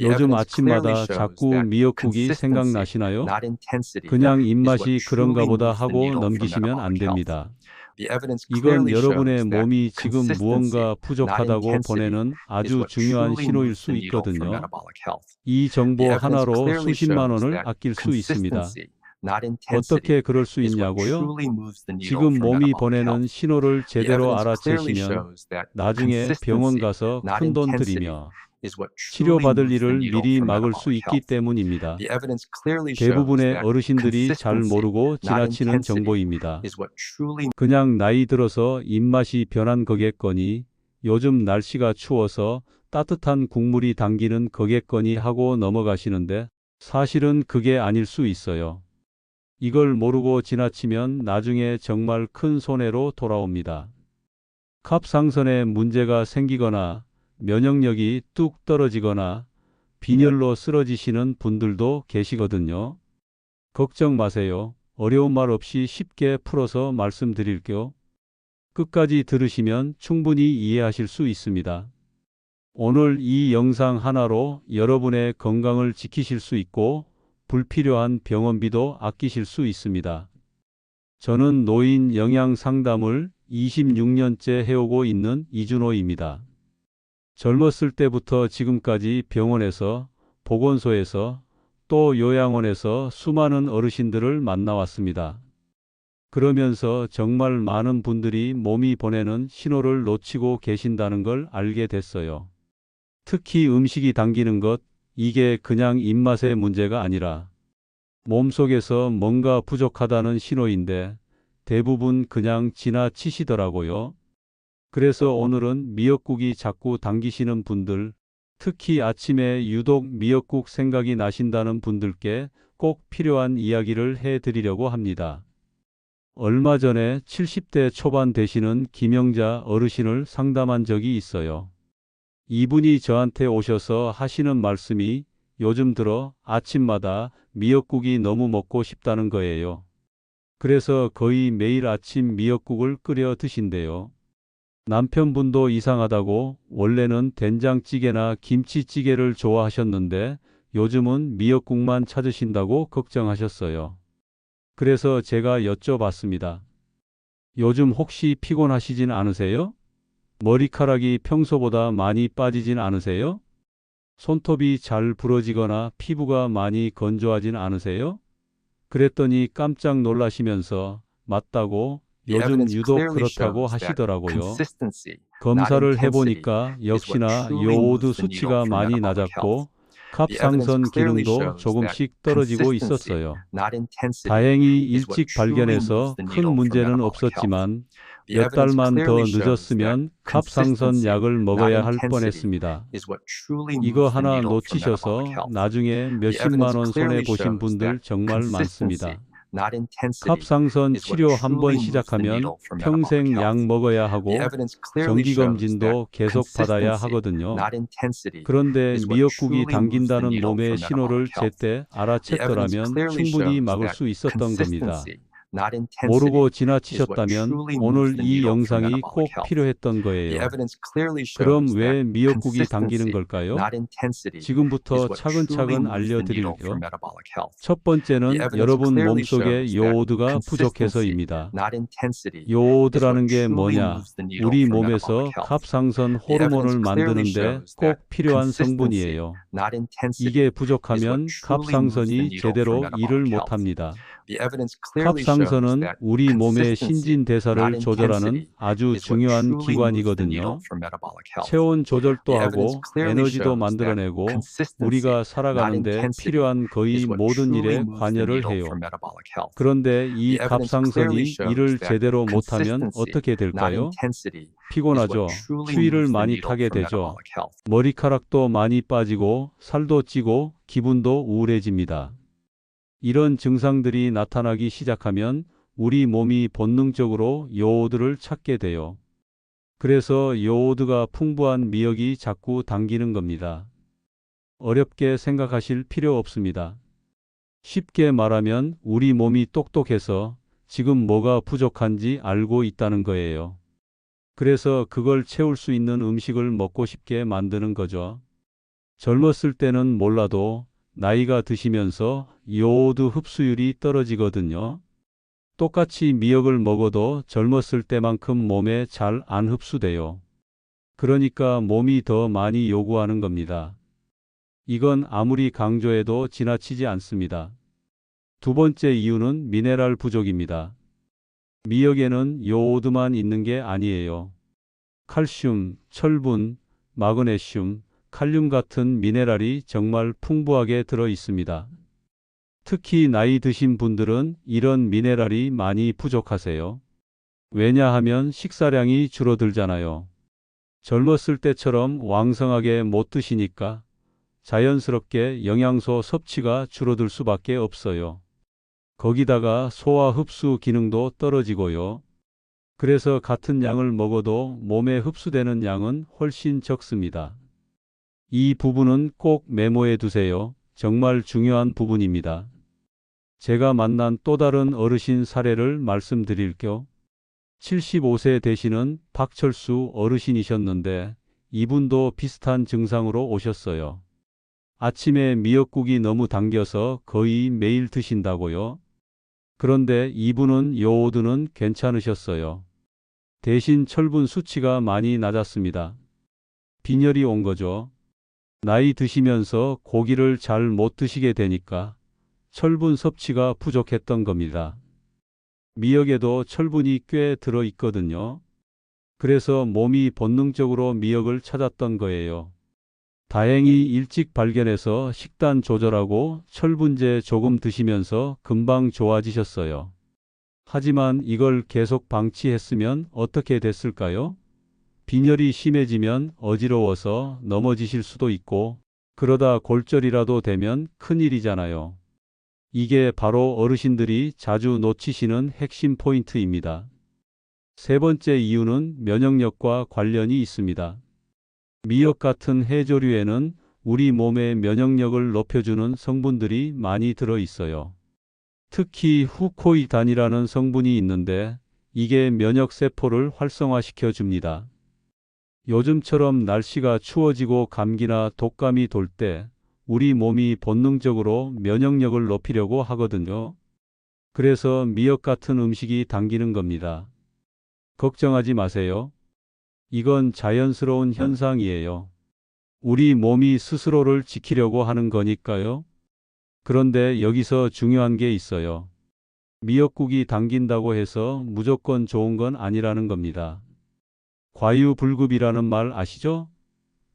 요즘 아침마다 자꾸 미역국이 생각나시나요? 그냥 입맛이 그런가 보다 하고 넘기시면 안 됩니다. 이건 여러분의 몸이 지금 무언가 부족하다고 보내는 아주 중요한 신호일 수 있거든요. 이 정보 하나로 수십만 원을 아낄 수 있습니다. 어떻게 그럴 수 있냐고요? 지금 몸이 보내는 신호를 제대로 알아채시면 나중에 병원 가서 큰 돈 들이며 치료받을 일을 미리 막을 수 있기 때문입니다. 대부분의 어르신들이 잘 모르고 지나치는 정보입니다. 그냥 나이 들어서 입맛이 변한 거겠거니 요즘 날씨가 추워서 따뜻한 국물이 당기는 거겠거니 하고 넘어가시는데 사실은 그게 아닐 수 있어요. 이걸 모르고 지나치면 나중에 정말 큰 손해로 돌아옵니다. 갑상선에 문제가 생기거나 면역력이 뚝 떨어지거나 빈혈로 쓰러지시는 분들도 계시거든요. 걱정 마세요. 어려운 말 없이 쉽게 풀어서 말씀드릴게요. 끝까지 들으시면 충분히 이해하실 수 있습니다. 오늘 이 영상 하나로 여러분의 건강을 지키실 수 있고 불필요한 병원비도 아끼실 수 있습니다. 저는 노인 영양 상담을 26년째 해오고 있는 이준호입니다. 젊었을 때부터 지금까지 병원에서, 보건소에서, 또 요양원에서 수많은 어르신들을 만나왔습니다. 그러면서 정말 많은 분들이 몸이 보내는 신호를 놓치고 계신다는 걸 알게 됐어요. 특히 음식이 당기는 것, 이게 그냥 입맛의 문제가 아니라 몸속에서 뭔가 부족하다는 신호인데 대부분 그냥 지나치시더라고요. 그래서 오늘은 미역국이 자꾸 당기시는 분들, 특히 아침에 유독 미역국 생각이 나신다는 분들께 꼭 필요한 이야기를 해 드리려고 합니다. 얼마 전에 70대 초반 되시는 김영자 어르신을 상담한 적이 있어요. 이분이 저한테 오셔서 하시는 말씀이 요즘 들어 아침마다 미역국이 너무 먹고 싶다는 거예요. 그래서 거의 매일 아침 미역국을 끓여 드신대요. 남편분도 이상하다고 원래는 된장찌개나 김치찌개를 좋아하셨는데 요즘은 미역국만 찾으신다고 걱정하셨어요. 그래서 제가 여쭤봤습니다. 요즘 혹시 피곤하시진 않으세요? 머리카락이 평소보다 많이 빠지진 않으세요? 손톱이 잘 부러지거나 피부가 많이 건조하진 않으세요? 그랬더니 깜짝 놀라시면서 맞다고 요즘 유독 그렇다고 하시더라고요. 검사를 해보니까 역시나 요오드 수치가 많이 낮았고 갑상선 기능도 조금씩 떨어지고 있었어요. 다행히 일찍 발견해서 큰 문제는 없었지만 몇 달만 더 늦었으면 갑상선 약을 먹어야 할 뻔했습니다. 이거 하나 놓치셔서 나중에 몇십만 원 손해 보신 분들 정말 많습니다. 갑상선 치료 한 번 시작하면 평생 약 먹어야 하고 정기검진도 계속 받아야 하거든요. 그런데 미역국이 당긴다는 몸의 신호를 제때 알아챘더라면 충분히 막을 수 있었던 겁니다. 모르고 지나치셨다면 오늘 이 영상이 꼭 필요했던 거예요. 그럼 왜 미역국이 당기는 걸까요? 지금부터 차근차근 알려드릴게요. 첫 번째는 여러분 몸속에 요오드가 부족해서입니다. 요오드라는 게 뭐냐? 우리 몸에서 갑상선 호르몬을 만드는데 꼭 필요한 성분이에요. 이게 부족하면 갑상선이 제대로 일을 못합니다. 갑상 선은 우리 몸의 신진대사를 조절하는 아주 중요한 기관이거든요. 체온 조절도 하고 에너지도 만들어내고 우리가 살아가는데 필요한 거의 모든 일에 관여를 해요. 그런데 이 갑상선이 일을 제대로 못하면 어떻게 될까요? 피곤하죠. 추위를 많이 타게 되죠. 머리카락도 많이 빠지고 살도 찌고 기분도 우울해집니다. 이런 증상들이 나타나기 시작하면 우리 몸이 본능적으로 요오드를 찾게 돼요. 그래서 요오드가 풍부한 미역이 자꾸 당기는 겁니다. 어렵게 생각하실 필요 없습니다. 쉽게 말하면 우리 몸이 똑똑해서 지금 뭐가 부족한지 알고 있다는 거예요. 그래서 그걸 채울 수 있는 음식을 먹고 싶게 만드는 거죠. 젊었을 때는 몰라도 나이가 드시면서 요오드 흡수율이 떨어지거든요. 똑같이 미역을 먹어도 젊었을 때만큼 몸에 잘 안 흡수돼요. 그러니까 몸이 더 많이 요구하는 겁니다. 이건 아무리 강조해도 지나치지 않습니다. 두 번째 이유는 미네랄 부족입니다. 미역에는 요오드만 있는 게 아니에요. 칼슘, 철분, 마그네슘, 칼륨 같은 미네랄이 정말 풍부하게 들어 있습니다. 특히 나이 드신 분들은 이런 미네랄이 많이 부족하세요. 왜냐하면 식사량이 줄어들잖아요. 젊었을 때처럼 왕성하게 못 드시니까 자연스럽게 영양소 섭취가 줄어들 수밖에 없어요. 거기다가 소화 흡수 기능도 떨어지고요. 그래서 같은 양을 먹어도 몸에 흡수되는 양은 훨씬 적습니다. 이 부분은 꼭 메모해 두세요. 정말 중요한 부분입니다. 제가 만난 또 다른 어르신 사례를 말씀드릴게요. 75세 되시는 박철수 어르신이셨는데 이분도 비슷한 증상으로 오셨어요. 아침에 미역국이 너무 당겨서 거의 매일 드신다고요. 그런데 이분은 요오드는 괜찮으셨어요. 대신 철분 수치가 많이 낮았습니다. 빈혈이 온 거죠. 나이 드시면서 고기를 잘 못 드시게 되니까 철분 섭취가 부족했던 겁니다. 미역에도 철분이 꽤 들어 있거든요. 그래서 몸이 본능적으로 미역을 찾았던 거예요. 다행히 일찍 발견해서 식단 조절하고 철분제 조금 드시면서 금방 좋아지셨어요. 하지만 이걸 계속 방치했으면 어떻게 됐을까요? 빈혈이 심해지면 어지러워서 넘어지실 수도 있고 그러다 골절이라도 되면 큰일이잖아요. 이게 바로 어르신들이 자주 놓치시는 핵심 포인트입니다. 세 번째 이유는 면역력과 관련이 있습니다. 미역 같은 해조류에는 우리 몸의 면역력을 높여주는 성분들이 많이 들어 있어요. 특히 후코이단이라는 성분이 있는데 이게 면역 세포를 활성화시켜 줍니다. 요즘처럼 날씨가 추워지고 감기나 독감이 돌 때 우리 몸이 본능적으로 면역력을 높이려고 하거든요. 그래서 미역 같은 음식이 당기는 겁니다. 걱정하지 마세요. 이건 자연스러운 현상이에요. 우리 몸이 스스로를 지키려고 하는 거니까요. 그런데 여기서 중요한 게 있어요. 미역국이 당긴다고 해서 무조건 좋은 건 아니라는 겁니다. 과유불급이라는 말 아시죠?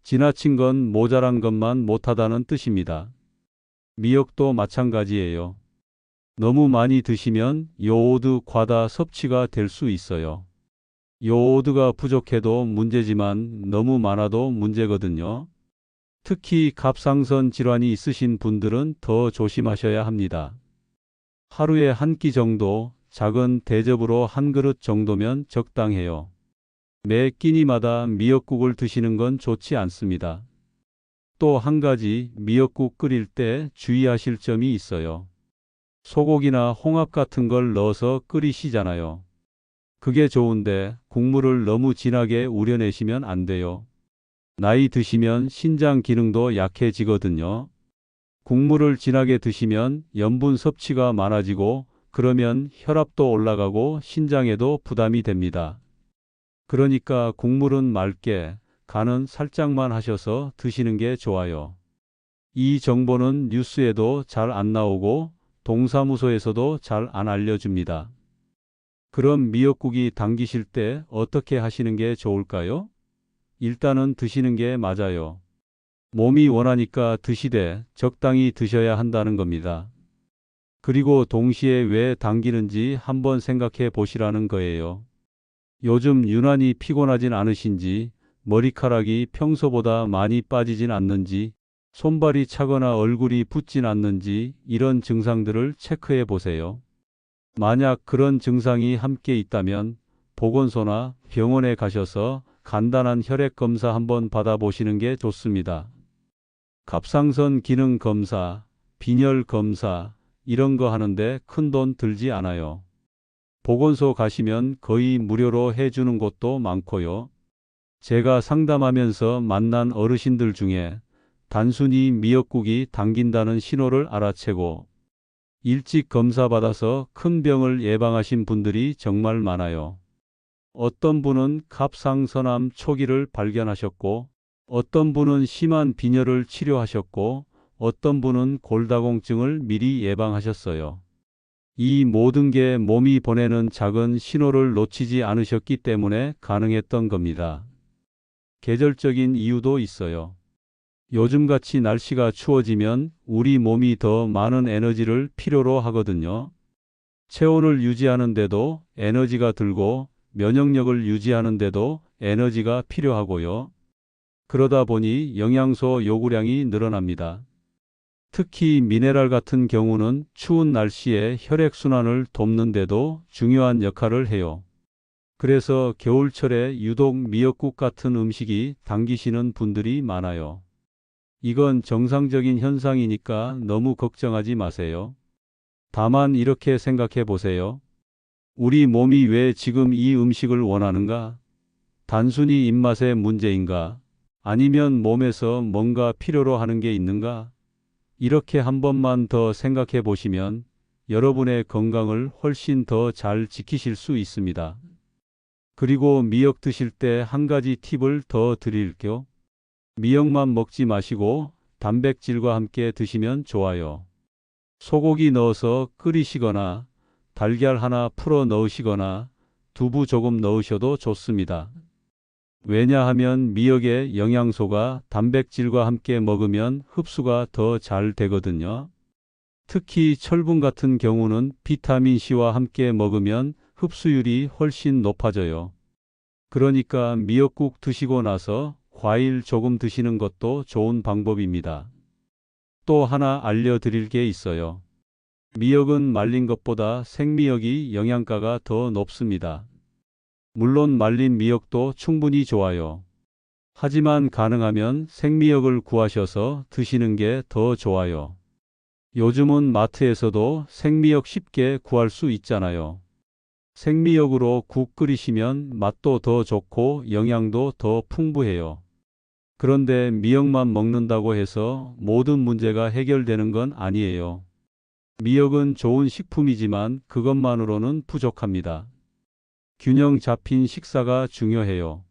지나친 건 모자란 것만 못하다는 뜻입니다. 미역도 마찬가지예요. 너무 많이 드시면 요오드 과다 섭취가 될 수 있어요. 요오드가 부족해도 문제지만 너무 많아도 문제거든요. 특히 갑상선 질환이 있으신 분들은 더 조심하셔야 합니다. 하루에 한 끼 정도 작은 대접으로 한 그릇 정도면 적당해요. 매 끼니마다 미역국을 드시는 건 좋지 않습니다. 또 한 가지 미역국 끓일 때 주의하실 점이 있어요. 소고기나 홍합 같은 걸 넣어서 끓이시잖아요. 그게 좋은데 국물을 너무 진하게 우려내시면 안 돼요. 나이 드시면 신장 기능도 약해지거든요. 국물을 진하게 드시면 염분 섭취가 많아지고 그러면 혈압도 올라가고 신장에도 부담이 됩니다. 그러니까 국물은 맑게, 간은 살짝만 하셔서 드시는 게 좋아요. 이 정보는 뉴스에도 잘 안 나오고 동사무소에서도 잘 안 알려줍니다. 그럼 미역국이 당기실 때 어떻게 하시는 게 좋을까요? 일단은 드시는 게 맞아요. 몸이 원하니까 드시되 적당히 드셔야 한다는 겁니다. 그리고 동시에 왜 당기는지 한번 생각해 보시라는 거예요. 요즘 유난히 피곤하진 않으신지, 머리카락이 평소보다 많이 빠지진 않는지, 손발이 차거나 얼굴이 붓진 않는지 이런 증상들을 체크해 보세요. 만약 그런 증상이 함께 있다면 보건소나 병원에 가셔서 간단한 혈액 검사 한번 받아보시는 게 좋습니다. 갑상선 기능 검사, 빈혈 검사 이런 거 하는데 큰 돈 들지 않아요. 보건소 가시면 거의 무료로 해주는 곳도 많고요. 제가 상담하면서 만난 어르신들 중에 단순히 미역국이 당긴다는 신호를 알아채고 일찍 검사받아서 큰 병을 예방하신 분들이 정말 많아요. 어떤 분은 갑상선암 초기를 발견하셨고, 어떤 분은 심한 빈혈을 치료하셨고, 어떤 분은 골다공증을 미리 예방하셨어요. 이 모든 게 몸이 보내는 작은 신호를 놓치지 않으셨기 때문에 가능했던 겁니다. 계절적인 이유도 있어요. 요즘같이 날씨가 추워지면 우리 몸이 더 많은 에너지를 필요로 하거든요. 체온을 유지하는데도 에너지가 들고 면역력을 유지하는데도 에너지가 필요하고요. 그러다 보니 영양소 요구량이 늘어납니다. 특히 미네랄 같은 경우는 추운 날씨에 혈액순환을 돕는데도 중요한 역할을 해요. 그래서 겨울철에 유독 미역국 같은 음식이 당기시는 분들이 많아요. 이건 정상적인 현상이니까 너무 걱정하지 마세요. 다만 이렇게 생각해 보세요. 우리 몸이 왜 지금 이 음식을 원하는가? 단순히 입맛의 문제인가? 아니면 몸에서 뭔가 필요로 하는 게 있는가? 이렇게 한 번만 더 생각해 보시면 여러분의 건강을 훨씬 더 잘 지키실 수 있습니다. 그리고 미역 드실 때 한 가지 팁을 더 드릴게요. 미역만 먹지 마시고 단백질과 함께 드시면 좋아요. 소고기 넣어서 끓이시거나 달걀 하나 풀어 넣으시거나 두부 조금 넣으셔도 좋습니다. 왜냐하면 미역의 영양소가 단백질과 함께 먹으면 흡수가 더 잘 되거든요. 특히 철분 같은 경우는 비타민 C와 함께 먹으면 흡수율이 훨씬 높아져요. 그러니까 미역국 드시고 나서 과일 조금 드시는 것도 좋은 방법입니다. 또 하나 알려드릴 게 있어요. 미역은 말린 것보다 생미역이 영양가가 더 높습니다. 물론 말린 미역도 충분히 좋아요. 하지만 가능하면 생미역을 구하셔서 드시는 게 더 좋아요. 요즘은 마트에서도 생미역 쉽게 구할 수 있잖아요. 생미역으로 국 끓이시면 맛도 더 좋고 영양도 더 풍부해요. 그런데 미역만 먹는다고 해서 모든 문제가 해결되는 건 아니에요. 미역은 좋은 식품이지만 그것만으로는 부족합니다. 균형 잡힌 식사가 중요해요.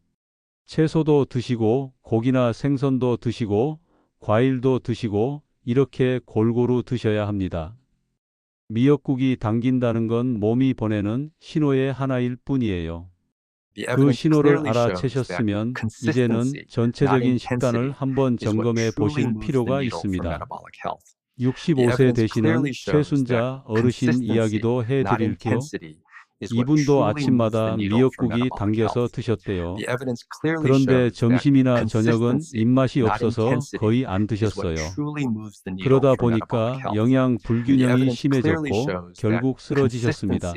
채소도 드시고 고기나 생선도 드시고 과일도 드시고 이렇게 골고루 드셔야 합니다. 미역국이 당긴다는 건 몸이 보내는 신호의 하나일 뿐이에요. 그 신호를 알아채셨으면 이제는 전체적인 식단을 한번 점검해 보실 필요가 있습니다. metabolic health. 65세 evidence 되시는 최순자 어르신 이야기도 해드릴게요. 이분도 아침마다 미역국이 당겨서. 드셨대요. 그런데 점심이나 저녁은 입맛이 없어서 거의 안 드셨어요. 그러다 보니까. 영양 불균형이 심해졌고 결국 쓰러지셨습니다.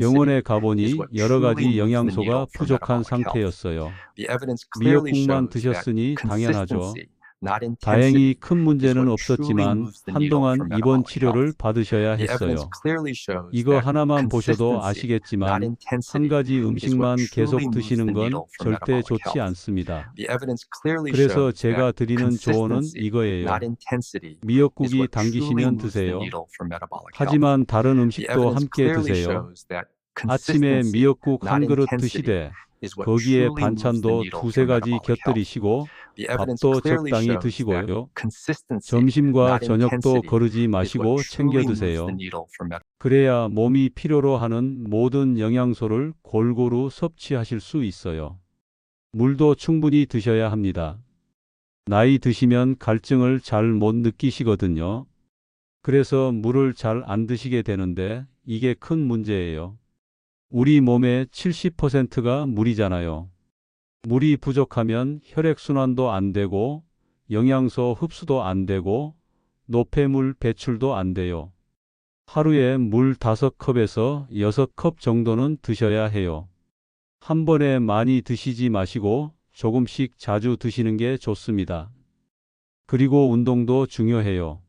병원에 가보니 여러 가지 영양소가 부족한. 상태였어요. 미역국만 드셨으니 당연하죠. 다행히 큰 문제는 없었지만 한동안 입원 치료를. 받으셔야 했어요. 이거 하나만 보셔도 아시겠지만 한 가지 음식만 계속 드시는 건 절대 좋지. 않습니다. 그래서 제가 드리는 조언은 이거예요. 미역국이 당기시면 드세요. 하지만 다른 음식도 함께 드세요. 아침에 미역국 한 그릇 드시되 거기에 반찬도 두세 가지. 곁들이시고 밥도 적당히 드시고요. 점심과 저녁도 거르지 마시고 챙겨 드세요. 그래야 몸이 필요로 하는 모든 영양소를 골고루 섭취하실 수 있어요. 물도 충분히 드셔야 합니다. 나이 드시면 갈증을 잘 못 느끼시거든요. 그래서 물을 잘 안 드시게 되는데 이게 큰 문제예요. 우리 몸의 70%가 물이잖아요. 물이 부족하면 혈액순환도 안 되고 영양소 흡수도 안 되고 노폐물 배출도 안 돼요. 하루에 물 5컵에서 6컵 정도는 드셔야 해요. 한 번에 많이 드시지 마시고 조금씩 자주 드시는 게 좋습니다. 그리고 운동도 중요해요.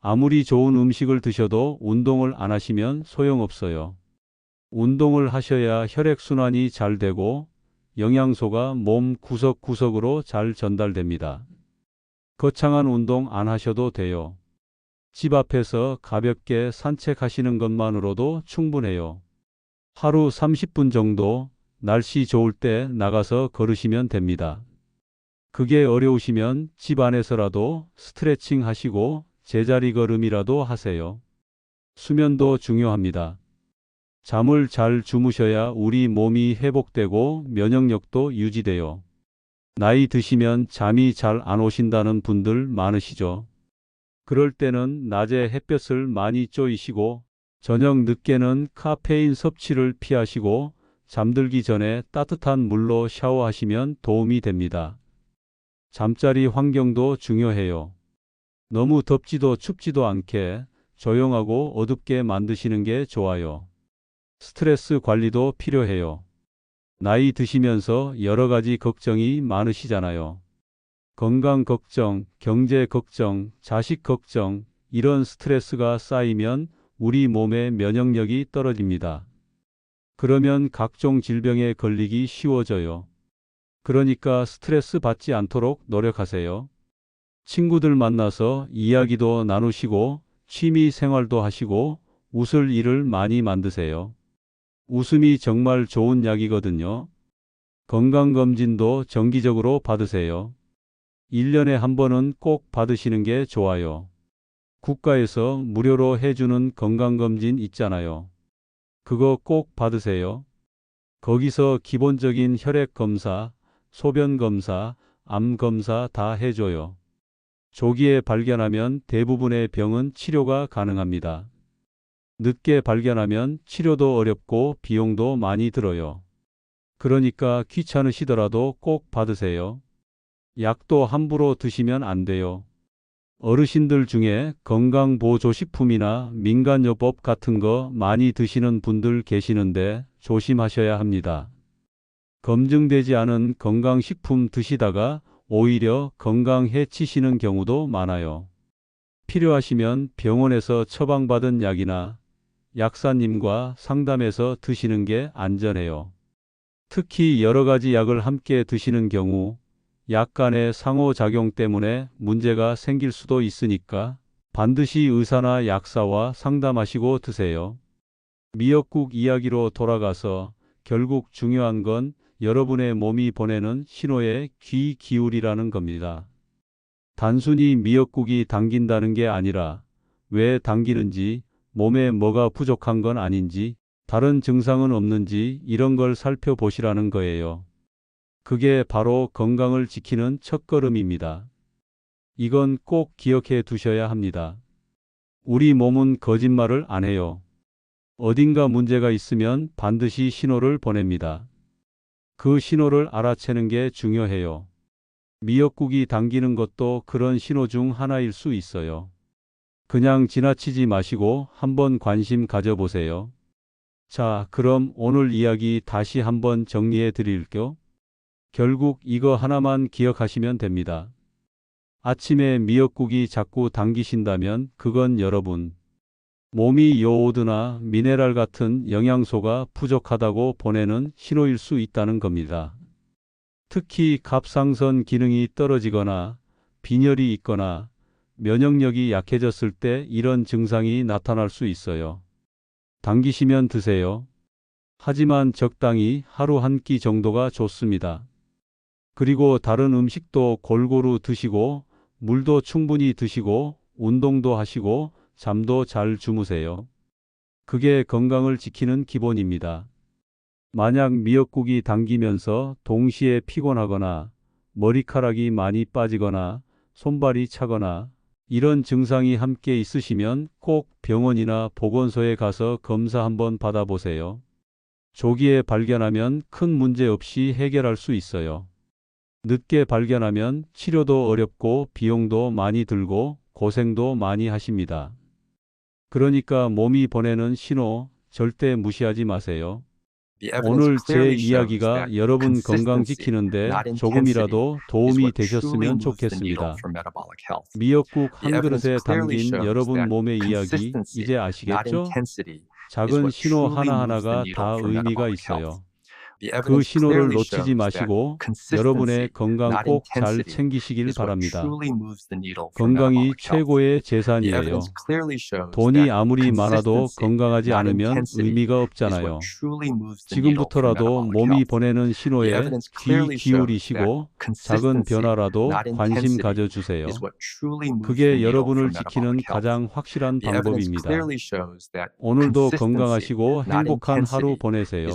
아무리 좋은 음식을 드셔도 운동을 안 하시면 소용없어요. 운동을 하셔야 혈액순환이 잘 되고 영양소가 몸 구석구석으로 잘 전달됩니다. 거창한 운동 안 하셔도 돼요. 집 앞에서 가볍게 산책하시는 것만으로도 충분해요. 하루 30분 정도 날씨 좋을 때 나가서 걸으시면 됩니다. 그게 어려우시면 집 안에서라도 스트레칭 하시고 제자리 걸음이라도 하세요. 수면도 중요합니다. 잠을 잘 주무셔야 우리 몸이 회복되고 면역력도 유지돼요. 나이 드시면 잠이 잘 안 오신다는 분들 많으시죠? 그럴 때는 낮에 햇볕을 많이 쬐이시고 저녁 늦게는 카페인 섭취를 피하시고 잠들기 전에 따뜻한 물로 샤워하시면 도움이 됩니다. 잠자리 환경도 중요해요. 너무 덥지도 춥지도 않게 조용하고 어둡게 만드시는 게 좋아요. 스트레스 관리도 필요해요. 나이 드시면서 여러 가지 걱정이 많으시잖아요. 건강 걱정, 경제 걱정, 자식 걱정, 이런 스트레스가 쌓이면 우리 몸의 면역력이 떨어집니다. 그러면 각종 질병에 걸리기 쉬워져요. 그러니까 스트레스 받지 않도록 노력하세요. 친구들 만나서 이야기도 나누시고 취미 생활도 하시고 웃을 일을 많이 만드세요. 웃음이 정말 좋은 약이거든요. 건강검진도 정기적으로 받으세요. 1년에 한 번은 꼭 받으시는 게 좋아요. 국가에서 무료로 해주는 건강검진 있잖아요. 그거 꼭 받으세요. 거기서 기본적인 혈액 검사, 소변 검사, 암 검사 다 해줘요. 조기에 발견하면 대부분의 병은 치료가 가능합니다. 늦게 발견하면 치료도 어렵고 비용도 많이 들어요. 그러니까 귀찮으시더라도 꼭 받으세요. 약도 함부로 드시면 안 돼요. 어르신들 중에 건강보조식품이나 민간요법 같은 거 많이 드시는 분들 계시는데 조심하셔야 합니다. 검증되지 않은 건강식품 드시다가 오히려 건강 해치시는 경우도 많아요. 필요하시면 병원에서 처방받은 약이나 약사님과 상담해서 드시는 게 안전해요. 특히 여러 가지 약을 함께 드시는 경우 약 간의 상호작용 때문에 문제가 생길 수도 있으니까 반드시 의사나 약사와 상담하시고 드세요. 미역국 이야기로 돌아가서 결국 중요한 건 여러분의 몸이 보내는 신호에 귀 기울이라는 겁니다. 단순히 미역국이 당긴다는 게 아니라 왜 당기는지, 몸에 뭐가 부족한 건 아닌지, 다른 증상은 없는지 이런 걸 살펴보시라는 거예요. 그게 바로 건강을 지키는 첫걸음입니다. 이건 꼭 기억해 두셔야 합니다. 우리 몸은 거짓말을 안 해요. 어딘가 문제가 있으면 반드시 신호를 보냅니다. 그 신호를 알아채는 게 중요해요. 미역국이 당기는 것도 그런 신호 중 하나일 수 있어요. 그냥 지나치지 마시고 한번 관심 가져보세요. 자, 그럼 오늘 이야기 다시 한번 정리해 드릴게요. 결국 이거 하나만 기억하시면 됩니다. 아침에 미역국이 자꾸 당기신다면 그건 여러분 몸이 요오드나 미네랄 같은 영양소가 부족하다고 보내는 신호일 수 있다는 겁니다. 특히 갑상선 기능이 떨어지거나 빈혈이 있거나 면역력이 약해졌을 때 이런 증상이 나타날 수 있어요. 당기시면 드세요. 하지만 적당히 하루 한 끼 정도가 좋습니다. 그리고 다른 음식도 골고루 드시고 물도 충분히 드시고 운동도 하시고 잠도 잘 주무세요. 그게 건강을 지키는 기본입니다. 만약 미역국이 당기면서 동시에 피곤하거나 머리카락이 많이 빠지거나 손발이 차거나 이런 증상이 함께 있으시면 꼭 병원이나 보건소에 가서 검사 한번 받아보세요. 조기에 발견하면 큰 문제 없이 해결할 수 있어요. 늦게 발견하면 치료도 어렵고 비용도 많이 들고 고생도 많이 하십니다. 그러니까 몸이 보내는 신호 절대 무시하지 마세요. 오늘 제 이야기가 여러분 건강 지키는데 조금이라도 도움이 되셨으면 좋겠습니다. 미역국 한 그릇에 담긴 여러분 몸의 이야기 이제 아시겠죠? 작은 신호 하나하나가 다 의미가 있어요. 그 신호를 놓치지 마시고 여러분의 건강 꼭 잘 챙기시길 바랍니다. 건강이. 최고의 재산이에요. 돈이 아무리 많아도 건강하지 않으면 의미가 없잖아요. 지금부터라도 몸이. 보내는 신호에 귀 기울이시고 작은 변화라도 관심 가져주세요. 그게 여러분을 지키는. 가장 확실한 방법입니다. 오늘도 건강하시고 행복한 하루 보내세요.